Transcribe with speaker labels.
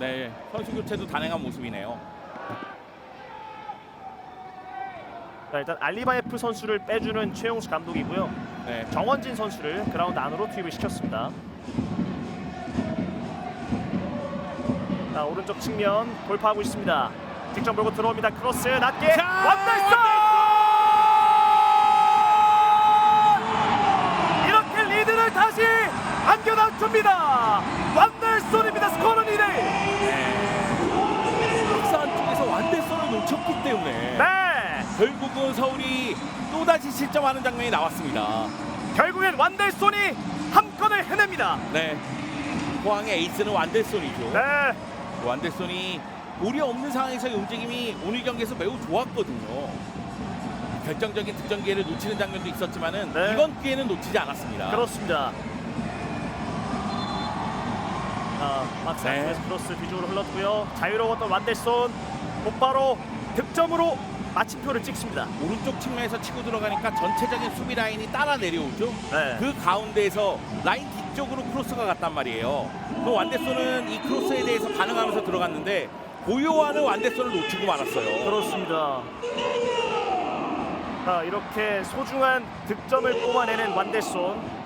Speaker 1: 네, 선수 교체도 단행한 모습이네요.
Speaker 2: 자, 일단 알리바예프 선수를 빼주는 최용수 감독이고요.
Speaker 1: 네,
Speaker 2: 정원진 선수를 그라운드 안으로 투입을 시켰습니다. 자, 오른쪽 측면 돌파하고 있습니다. 직접 몰고 들어옵니다. 크로스 낮게
Speaker 1: 자,
Speaker 2: 완달선! 이렇게 리드를 다시. 완달선입니다. 스코어는 2대1.
Speaker 1: 박스 안쪽에서 완대선을 놓쳤기 때문에
Speaker 2: 네.
Speaker 1: 결국은 서울이 또다시 실점하는 장면이 나왔습니다.
Speaker 2: 결국엔 완달선이 한 건을 해냅니다.
Speaker 1: 네, 포항의 에이스는 완대선이죠.
Speaker 2: 네.
Speaker 1: 완대선이 볼이 없는 상황에서의 움직임이 오늘 경기에서 매우 좋았거든요. 결정적인 득점 기회를 놓치는 장면도 있었지만은
Speaker 2: 네.
Speaker 1: 이번 기회는 놓치지 않았습니다.
Speaker 2: 그렇습니다. 자, 막스
Speaker 1: 네.
Speaker 2: 크로스 뒤쪽으로 흘렀고요. 자유로웠던 완델손 곧바로 득점으로 마침표를 찍습니다.
Speaker 1: 오른쪽 측면에서 치고 들어가니까 전체적인 수비 라인이 따라 내려오죠.
Speaker 2: 네.
Speaker 1: 그 가운데에서 라인 뒤쪽으로 크로스가 갔단 말이에요. 그 완대손은 이 크로스에 대해서 반응하면서 들어갔는데 고요하는 완대손을 놓치고 말았어요.
Speaker 2: 그렇습니다. 자, 이렇게 소중한 득점을 뽑아내는 완델손.